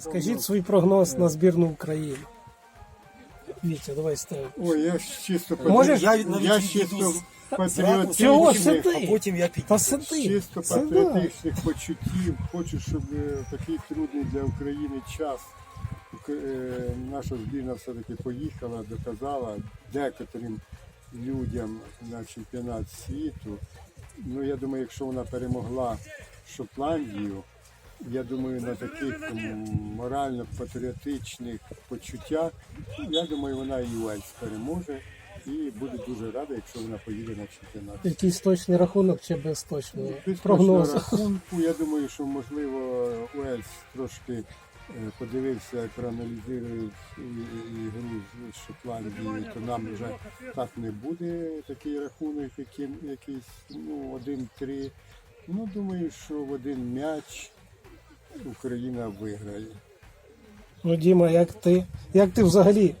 Скажіть свій прогноз на збірну України. Вітя, давай ставимо. Ой, я ж чисто Можеш? я, Я навіть я чисто сиди? А потім я піду. Сиди. чисто Сиди. патріотичних почуттів. Хочу, щоб е, в такий трудний для України час Ук- е, наша збірна все-таки поїхала, доказала декотрим людям на чемпіонат світу. Ну, я думаю, якщо вона перемогла Шотландію, я думаю, на таких морально-патріотичних почуттях, я думаю, вона і Уельс переможе. І буде дуже рада, якщо вона поїде на чемпіонат. Якийсь точний рахунок чи без точного прогнозу. рахунку, я думаю, що можливо Уельс трошки е, подивився, проаналізує і- і- ігру з Шотландією, то нам вже так не буде такий рахунок, який, якийсь ну, один-три. Ну, думаю, що в один м'яч Україна виграє. Ну, Діма, як ти? Як ти взагалі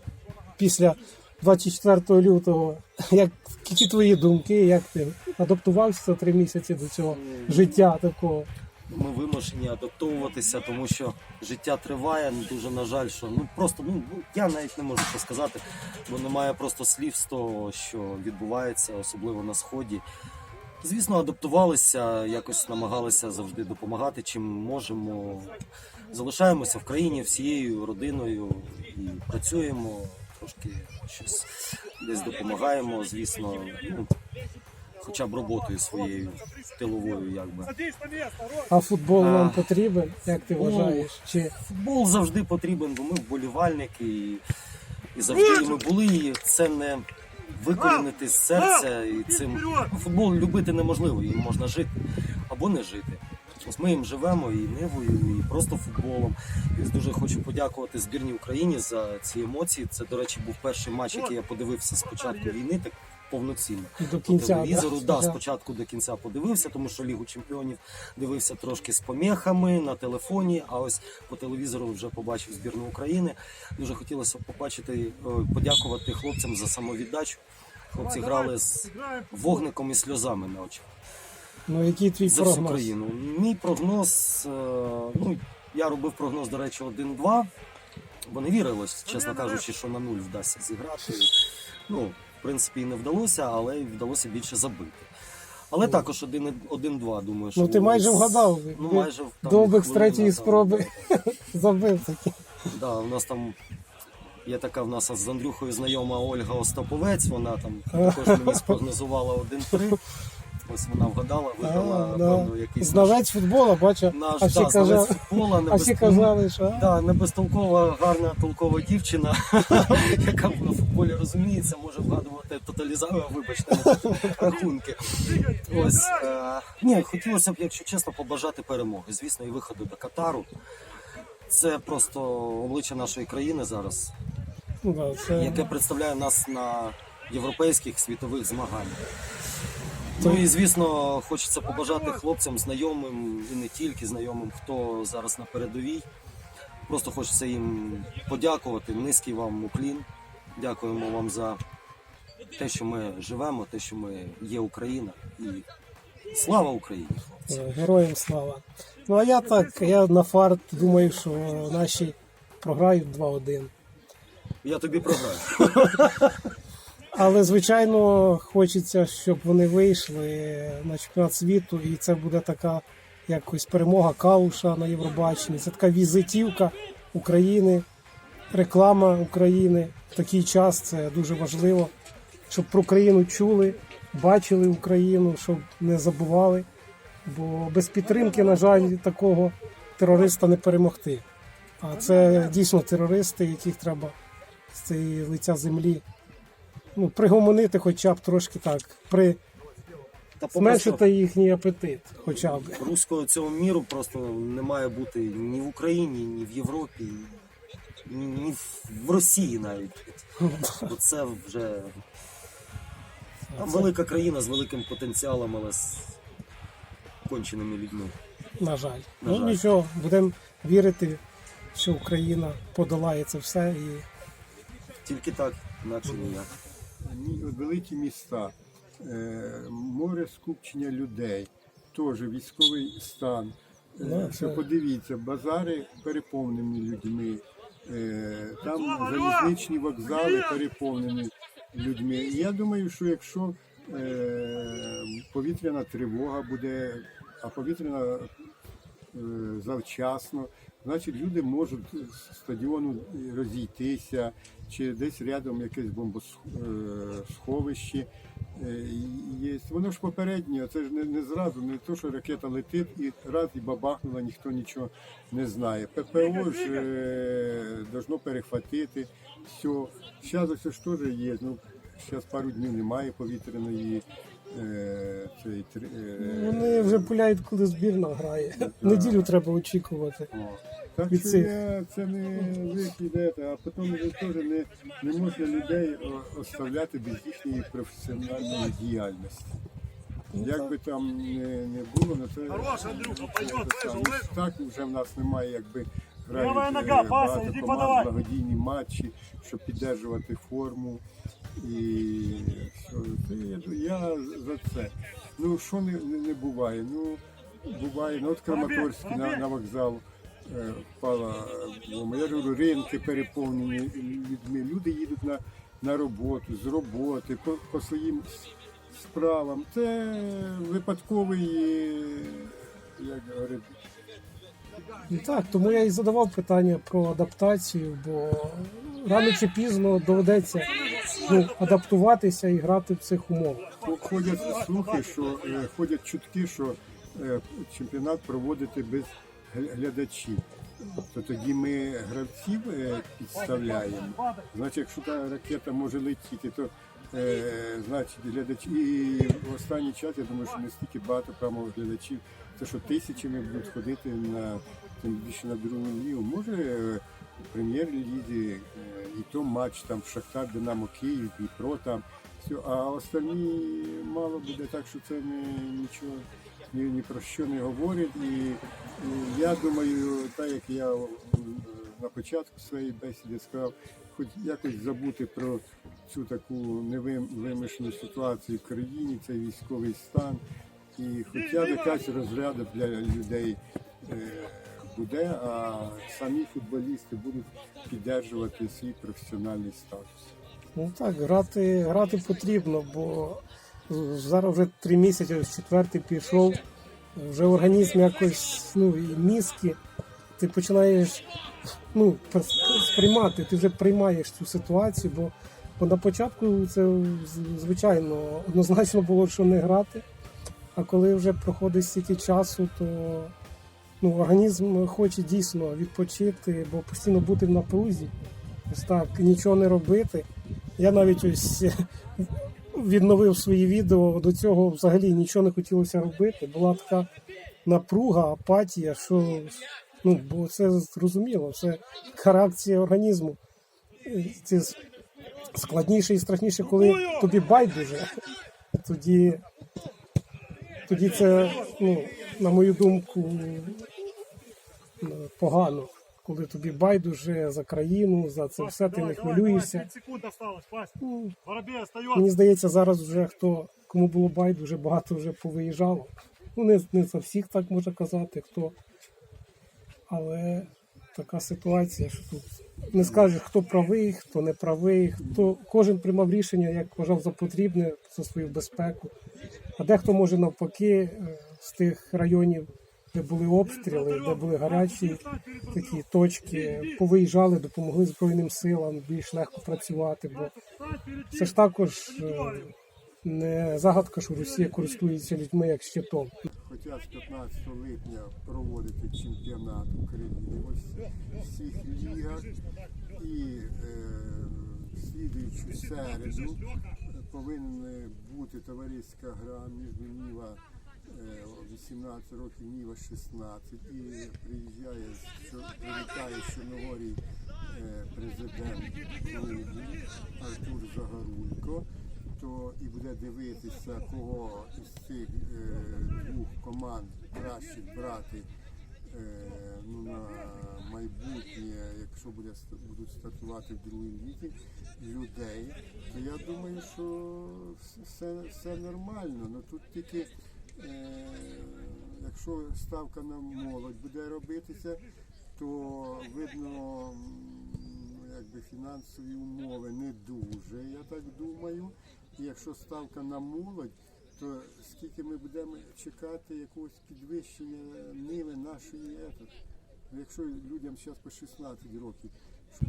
після 24 лютого, як, які твої думки, як ти адаптувався за три місяці до цього життя такого? Ми вимушені адаптовуватися, тому що життя триває. Ну, Дуже на жаль, що ну просто ну я навіть не можу це сказати, бо немає просто слів з того, що відбувається, особливо на сході. Звісно, адаптувалися, якось намагалися завжди допомагати, чим можемо. Залишаємося в країні всією родиною і працюємо, трошки щось десь допомагаємо, звісно, ну, хоча б роботою своєю тиловою, якби. А футбол А. нам потрібен? Як ти Ну, вважаєш? Чи Футбол завжди потрібен, бо ми вболівальники і, і завжди ми були. І це не викорінити з серця. І цим футбол любити неможливо, їм можна жити або не жити. Ось ми їм живемо і нивою, і просто футболом. І дуже хочу подякувати збірній Україні за ці емоції. Це, до речі, був перший матч, який я подивився з початку війни, так повноцінно до по телевізору. да? Да, спочатку до кінця подивився, тому що Лігу Чемпіонів дивився трошки з помехами на телефоні. А ось по телевізору вже побачив збірну України. Дуже хотілося побачити, е, подякувати хлопцям за самовіддачу. Хлопці грали з вогником і сльозами на очах Ну який твій за всю прогноз? країну. Мій прогноз, е, ну я робив прогноз, до речі, 1-2, бо не вірилось, чесно кажучи, що на нуль вдасться зіграти. Ну, принципі, і не вдалося, але й вдалося більше забити. Але також 1 1-2, думаю, що Ну ти майже вгадав. Ну, майже там Довбик з третьої спроби забив таки. Да, у нас там є така в нас з Андрюхою знайома Ольга Остаповець. Вона там також мені спрогнозувала 1-3. Ось вона вгадала, виграла А, да. певно, якийсь Знавець футбола, бачу, наш а всі, да, знавець казали, футбола, а всі небез- казали, що Да, не безтолкова, гарна толкова дівчина, яка на футболі розуміється, може вгадувати тоталізатор, вибачте, рахунки. Ось е, ні, хотілося б, якщо чесно, побажати перемоги. Звісно, і виходу до Катару. Це просто обличчя нашої країни зараз, ну, да, це... яке представляє нас на європейських світових змаганнях. Ну і звісно, хочеться побажати хлопцям, знайомим і не тільки знайомим, хто зараз на передовій. Просто хочеться їм подякувати. Низький вам уклін. Дякуємо вам за те, що ми живемо, те, що ми є Україна. І слава Україні! хлопці! Е, Героям слава. Ну а я так, я на фарт думаю, що наші програють 2-1. Я тобі програю. Але звичайно хочеться, щоб вони вийшли на чемпіонат світу, і це буде така якось перемога Кауша на Євробаченні. Це така візитівка України, реклама України. В такий час це дуже важливо, щоб про Україну чули, бачили Україну, щоб не забували. Бо без підтримки, на жаль, такого терориста не перемогти. А це дійсно терористи, яких треба з цієї лиця землі ну, пригомонити хоча б трошки так, при Та зменшити їхній апетит, хоча б. руського цього міру просто не має бути ні в Україні, ні в Європі, ні, ні в Росії навіть. Бо це вже там велика країна з великим потенціалом, але з конченими людьми. На жаль. На ну жаль. нічого, будемо вірити, що Україна подолає це все і Тільки так, інакше ніяк. Ні, от великі міста, е, море скупчення людей, теж військовий стан. Ну, що подивіться, базари переповнені людьми. Е, Там залізничні вокзали переповнені людьми. І я думаю, що якщо е, повітряна тривога буде, а повітряна завчасно, значить люди можуть з стадіону розійтися, чи десь рядом якесь бомбосховище. е, Є. Воно ж попередньо, це ж не, не зразу, не то, що ракета летить і раз і бабахнула, ніхто нічого не знає. ППО ж е, должно перехватити все. Зараз ось ж теж є. Ну, зараз пару днів немає повітряної. Е, цей, е, Вони вже пуляють, коли збірна грає. Неділю треба очікувати. О, Так від що цих. я, це не викидати, а потім вже теж не, не можна людей о- оставляти без їхньої професіональної діяльності. Як би там не, не було, на це, Хорош, Андрюха, пойдет, це саме. вижу. так вже в нас немає, якби Лівая грають нога, е, Пася, багато іди команд, благодійні матчі, щоб піддержувати форму. І все. Це я, я за це. Ну що не, не, не буває? Ну буває, ну от Краматорський на, на вокзал впала бомба. Я говорю, ринки переповнені людьми. Люди їдуть на, на роботу, з роботи, по, по своїм справам. Це випадковий, е, як говорять, Ну так, тому я і задавав питання про адаптацію, бо рано чи пізно доведеться ну, адаптуватися і грати в цих умовах. Ходять слухи, що е, ходять чутки, що е, чемпіонат проводити без глядачів. То тоді ми гравців е, підставляємо. Значить, якщо та ракета може летіти, то е, значить глядачі. І в останній час я думаю, що не стільки багато прямо глядачів. Це що тисячами будуть ходити на тим більше на другу лігу. Може е, прем'єр-лізі е, і то матч там Шахтар, Динамо Київ, Дніпро там. А останні мало буде так, що це не нічого ні, ні про що не говорять. І я думаю, так як я на початку своєї бесіди сказав, хоч якось забути про цю таку невимушену ситуацію в країні, цей військовий стан. І хоча б якась розряда для людей е, буде, а самі футболісти будуть підтримувати свій професіональний статус. Ну так, грати, грати потрібно, бо зараз вже три місяці, четвертий пішов, вже організм якось, ну і мізки, ти починаєш ну, сприймати, ти вже приймаєш цю ситуацію, бо, бо на початку це звичайно однозначно було, що не грати. А коли вже проходить стільки часу, то ну, організм хоче дійсно відпочити, бо постійно бути в напрузі, ось так, нічого не робити. Я навіть ось відновив свої відео. До цього взагалі нічого не хотілося робити. Була така напруга, апатія, що ну, бо це зрозуміло, це реакція організму. Це складніше і страшніше, коли тобі байдуже. Тоді, тоді це, ну, на мою думку, погано. Коли тобі байдуже за країну, за це все, ти не хвилюєшся. 5 секунд осталось, Пась. Ну, Мені здається, зараз вже хто кому було байдуже, багато вже повиїжджало. Ну, не, не за всіх так можна казати, хто. Але така ситуація, що тут не скажеш, хто правий, хто не правий, хто кожен приймав рішення, як вважав за потрібне за свою безпеку. А дехто може навпаки е, з тих районів, де були обстріли, де були гарячі такі точки, повиїжджали, допомогли Збройним силам більш легко працювати. Бо це ж також е, не загадка, що Росія користується людьми як щитом. Хоча з 15 липня проводити чемпіонат України в всіх лігах і е, слідуючу середу повинна бути товариська гра між Ніва е, 18 років, Ніва 16 і приїжджає, що прилітає з Чорногорії е, президент Артур Загорулько то і буде дивитися, кого із цих е, двох команд краще брати е, ну, на майбутнє, якщо буде, будуть стартувати в другій лізі людей, то я думаю, що все, все нормально. Ну тут тільки, якщо ставка на молодь буде робитися, то видно, якби фінансові умови не дуже, я так думаю. І якщо ставка на молодь, то скільки ми будемо чекати якогось підвищення ниви нашої етот? Ну, Якщо людям зараз по 16 років,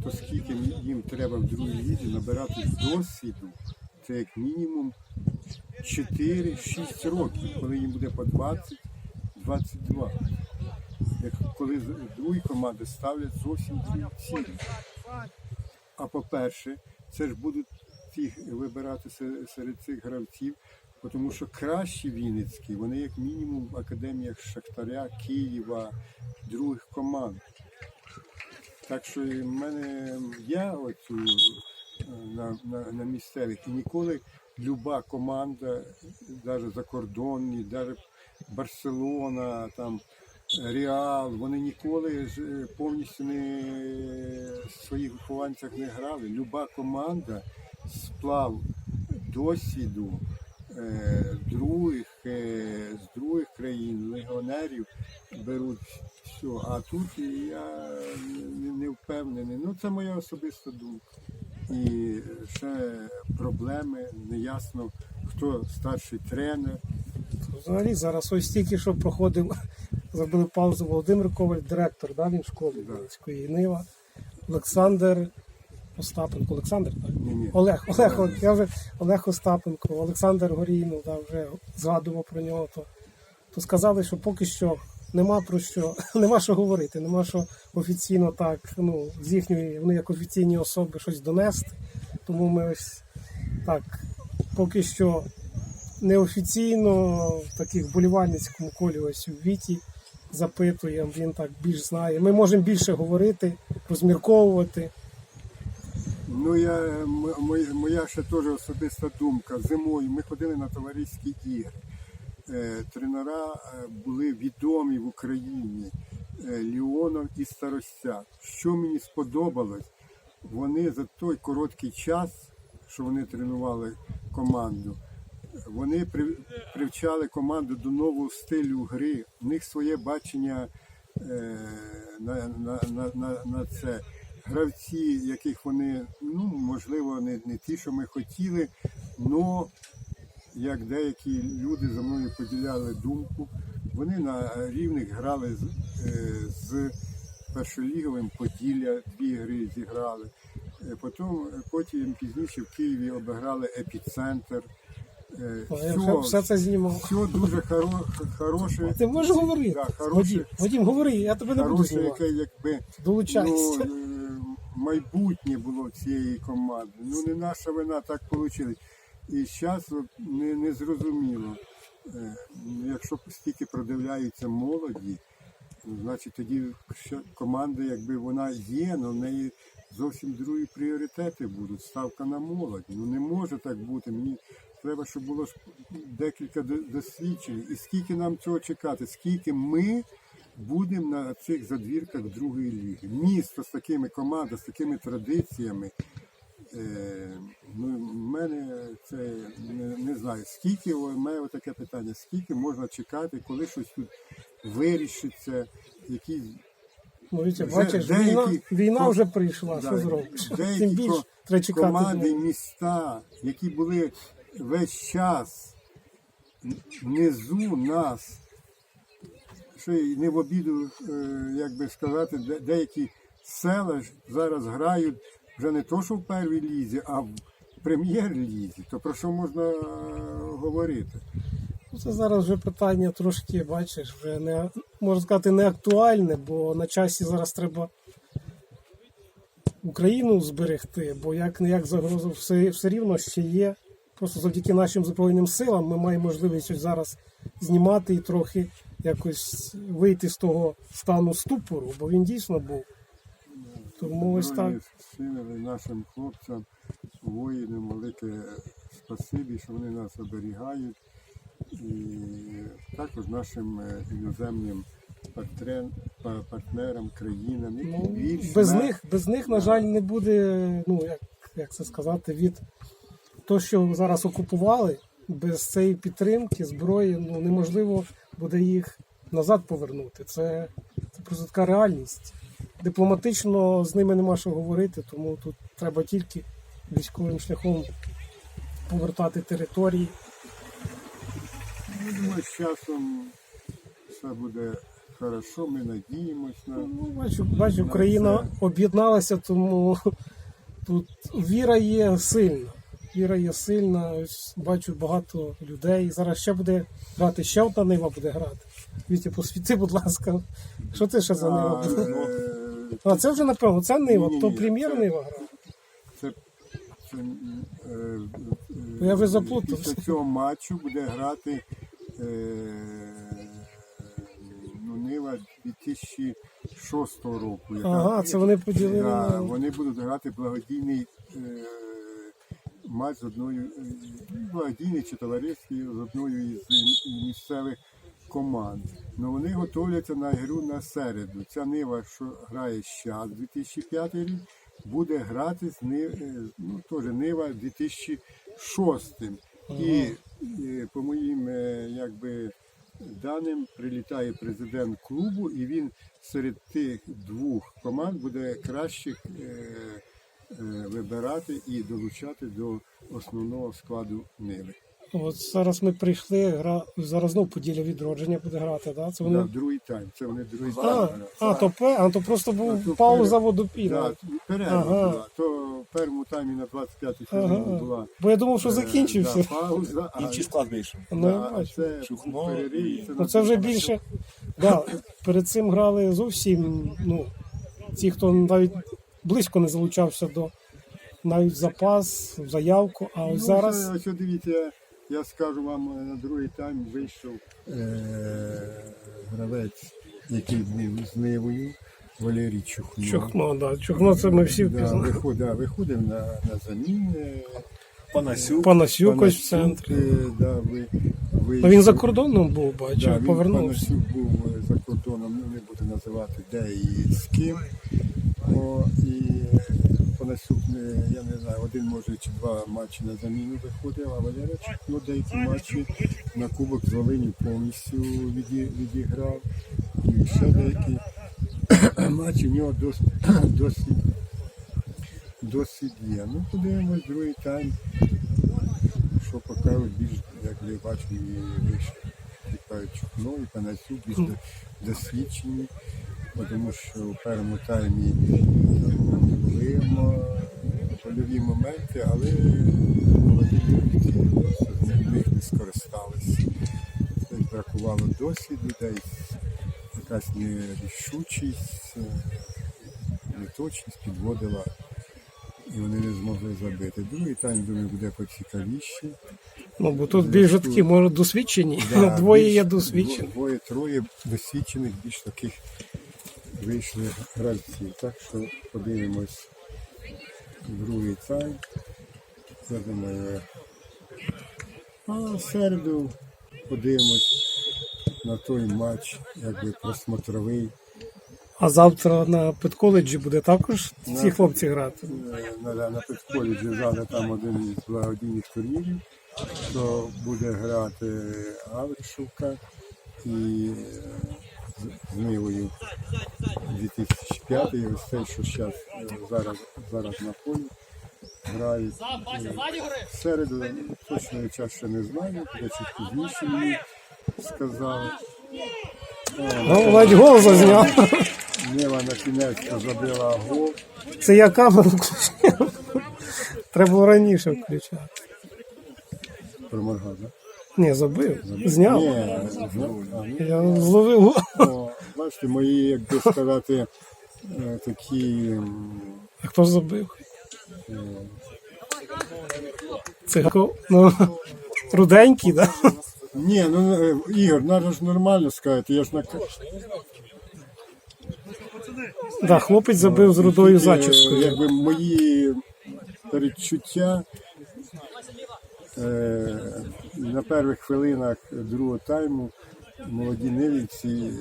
то скільки їм треба в другій лізі набирати досвіду, це як мінімум 4-6 років, коли їм буде по 20-22. Як коли другі команди ставлять зовсім цілі. А по-перше, це ж будуть ті вибирати серед цих гравців, тому що кращі Вінницькі, вони як мінімум в академіях Шахтаря, Києва, других команд. Так що в мене я оцю е, на, на, на місцевих і ніколи люба команда, навіть закордонні, навіть Барселона, там Реал, вони ніколи е, повністю не в своїх вихованцях не грали. Люба команда сплав досвіду е, других, е, з других країн, легіонерів беруть все. А тут я не впевнений. Ну це моя особиста думка. І ще проблеми, неясно, хто старший тренер. Взагалі зараз ось тільки що проходив, зробили паузу Володимир Коваль, директор, да, він школи Да. Нива. Олександр Остапенко. Олександр, так? Ні, ні. Олег, Олег, Олег, я вже Олег Остапенко, Олександр Горійнов, да, вже згадував про нього. То, то сказали, що поки що нема про що, нема що говорити, нема що офіційно так, ну, з їхньої, вони як офіційні особи щось донести. Тому ми ось так, поки що неофіційно в таких болівальницькому колі ось у Віті запитуємо, він так більш знає. Ми можемо більше говорити, розмірковувати. Ну, я, моя, ще теж особиста думка. Зимою ми ходили на товариські ігри. Е, тренера е, були відомі в Україні е, Ліонов і Старостяк. Що мені сподобалось, вони за той короткий час, що вони тренували команду, вони при- привчали команду до нового стилю гри. У них своє бачення на, на, на, на, на це. Гравці, яких вони, ну, можливо, не, не ті, що ми хотіли, але як деякі люди за мною поділяли думку, вони на рівних грали з, е, з першоліговим Поділля, дві гри зіграли. Е, Потім, потім пізніше в Києві обіграли епіцентр. Е, я все це знімав. все дуже хоро, хороше. Ти можеш говорити. Да, хороше, Вадим, говори, я тебе не буду знімати. яке якби Долучайся. ну, майбутнє було цієї команди. Ну не наша вина, так вийшло. І зараз не, не зрозуміло. Е, Якщо стільки продивляються молоді, значить тоді команда, якби вона є, але в неї зовсім другі пріоритети будуть. Ставка на молодь. Ну не може так бути. Мені треба, щоб було декілька досвідчень. І скільки нам цього чекати, скільки ми будемо на цих задвірках другої ліги. Місто з такими командами, з такими традиціями. Е, ну, в мене це не, не знаю. Скільки у мене таке питання, скільки можна чекати, коли щось тут вирішиться, якісь Ну, Вже бачиш, деякі війна, війна вже прийшла, Да, що зробиш? деякі Тим більше треба чекати. команди, ну, міста, які були весь час внизу нас. Ще й не в обіду, е, як би сказати, де- деякі села зараз грають вже не то, що в першій лізі, а в прем'єр-лізі. То про що можна е, говорити? Ну, Це зараз вже питання трошки, бачиш, вже не можна сказати, не актуальне, бо на часі зараз треба Україну зберегти, бо як не як загроза все, все рівно ще є. Просто завдяки нашим Збройним силам ми маємо можливість ось зараз знімати і трохи якось вийти з того стану ступору, бо він дійсно був. Тому ось так. Сили нашим хлопцям, воїнам велике спасибі, що вони нас оберігають. І також нашим е, іноземним партнерам, партнерам, країнам, які Ну, більш без не- них, без них, на жаль, не буде, ну як, як це сказати, від того, що зараз окупували, без цієї підтримки, зброї, ну неможливо буде їх назад повернути. Це, це просто така реальність. Дипломатично з ними нема що говорити, тому тут треба тільки військовим шляхом повертати території. Я думаю, з часом все буде хорошо, ми надіємось на. Ну, бачу, бачу, Україна об'єдналася, тому тут віра є сильна. Віра є сильна. Ось Бачу багато людей. Зараз ще буде грати, ще одна нива буде грати. Вітя, посвіти, будь ласка. Що це ще за нива буде? Е, А це вже напевно, це нива, то прем'єр нива грає. Це, це, е, е, Я вже заплутався. Після цього матчу буде грати е, ну, Нива 2006 року. яка- Ага, це вони поділили. Да, на- вони будуть грати благодійний е, матч з одною е, благодійний чи товариський з одною із е, місцевих команд. Ну вони готовляться на гру на середу. Ця нива, що грає зараз 2005 рік, буде грати з е, ну, теж Нива 2006. І е, по моїм е, якби даним прилітає президент клубу, і він серед тих двох команд буде кращих е, е, вибирати і долучати до основного складу Ниви. От зараз ми прийшли, гра... зараз знову поділля відродження буде грати, да? Це вони. в другий тайм. Це вони другий А, тайм. а, то, пе... а, то просто А, був то пауза водопіна. Да, перерва Ага. була. То в першому таймі на 25-й Ага. була. Бо я думав, що е, закінчився. Да, пауза, а, Інший склад вийшов. Ну, да, а це Чухно перерив, і- це Ну це вже більше. Да, перед цим грали зовсім, ну, ті, хто навіть близько не залучався до навіть запас, заявку, а ось Ну, зараз. ось дивіться, я скажу вам, е, на другий тайм вийшов е- гравець, який був з Нивою, Валерій Чухно. Чухно, да. Чухно це ми всі да, впізнали. виходив, да, виходив на, на заміни. Панасюк. Панасюк ось в Панасюк, центрі. е, Да, ви, вийшов. Ну він за кордоном був, Да, бачу, він повернувся. Панасюк був е, за кордоном, ну не буду називати де і з ким. О, і Панасюк, не- я не знаю, один може чи два матчі на заміну виходив, а Валерич ну, деякі матчі на Кубок з Волині повністю віді, відіграв. І ще деякі матчі в нього досить, досить, є. Ну, подивимось, другий тайм, що покажуть більш, як я бачу, і вище Чухно і Панасюк більш досвідчені, тому що в першому таймі е, польові моменти, але молоді люди них не скористалися. Бракувало досвіду, десь якась нерішучість, е, неточність підводила. І вони не змогли забити. Другий тайм, думаю, буде поцікавіше. Ну, бо тут більш такі, може, досвідчені. Да, Двоє більш- є досвідчені. Двоє, троє досвідчених, більш таких вийшли гравців. Так що подивимось другий тайм. Я думаю, а в середу подивимось на той матч, якби просмотровий. А завтра на педколеджі буде також ці На- хлопці грати. Е, На, на Петколі вже там один із благодійних турнірів, то буде грати Аврішівка і з, з Нивою 2005 і ось цей, що щас, е, зараз, зараз на полі грають. В середу точно час ще не знаю, буде чуть пізніше мені сказали. Ну, навіть гол зазняв. Нива на кінець забила гол. Це я камеру включив. Треба було раніше включати. Проморгав, так? Ні, забив. Зняв. Ні, ну, Я зловив гол. О, бачите, мої, як би сказати, е, такі А хто ж забив? Цигако. Ну, руденький, так? Да? ні, ну е, Ігор, треба ж нормально сказати. Я ж на Да, хлопець забив з рудою Е, зачіскою. Якби мої передчуття е, на перших хвилинах другого тайму молоді нивівці е,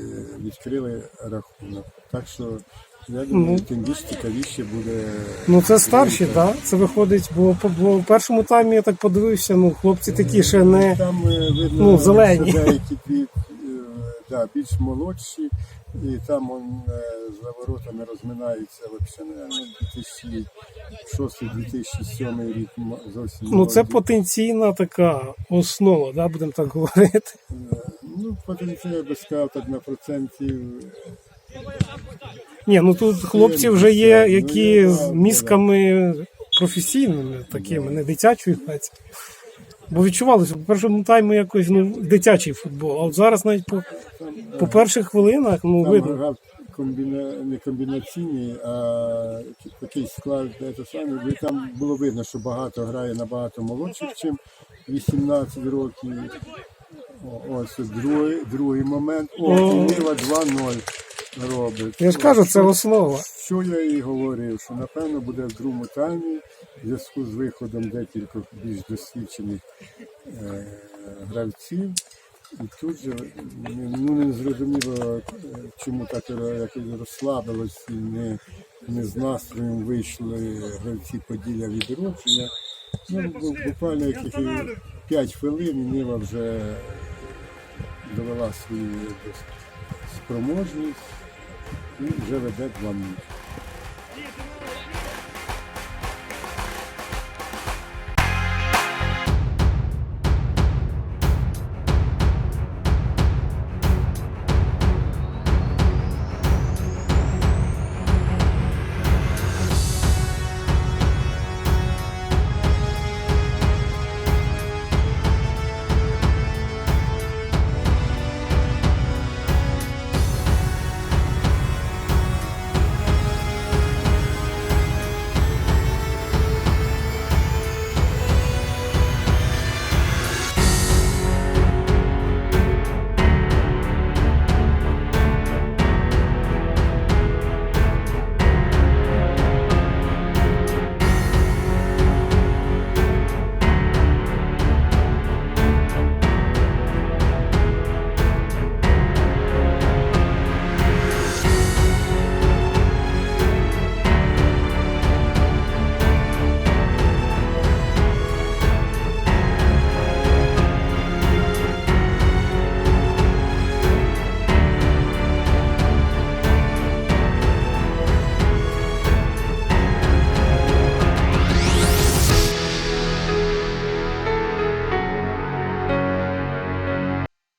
відкрили рахунок. Так що я думаю, тим більш цікавіше буде. Ну це старші, так? Да? Це виходить, бо, бо в першому таймі я так подивився, ну хлопці такі ще не. Там е, видно, Ну, зелені. деякі е, да, більш молодші, і там он, е, за воротами розминаються взагалі, наверно, 2006-2007 рік зовсім Ну це потенційна така основа, да, будемо так говорити. Ну, потенційно я би сказав так на процентів. Ні, ну тут хлопці вже є, Ну, які з мізками професійними, такими, не дитячої грати. Бо відчувалося, по першому тайму якось ну, дитячий футбол. А от зараз навіть по, по перших хвилинах ну, Там видно. грав комбіна... не комбінаційний, а такий склад, це саме, де там було видно, що багато грає набагато молодших, ніж 18 років. О, Ось другий, другий момент. О, О. Нива 2-0 робить. Я ж кажу, це основа. Що я і говорив, що напевно буде в другому таймі в зв'язку з виходом декількох більш досвідчених е, гравців. І тут же ну, не зрозуміло, чому так розслабилось і не, не з настроєм вийшли гравці Поділля відродження. Ну, буквально яких 5 хвилин Нива вже довела свою спроможність і вже веде 2 0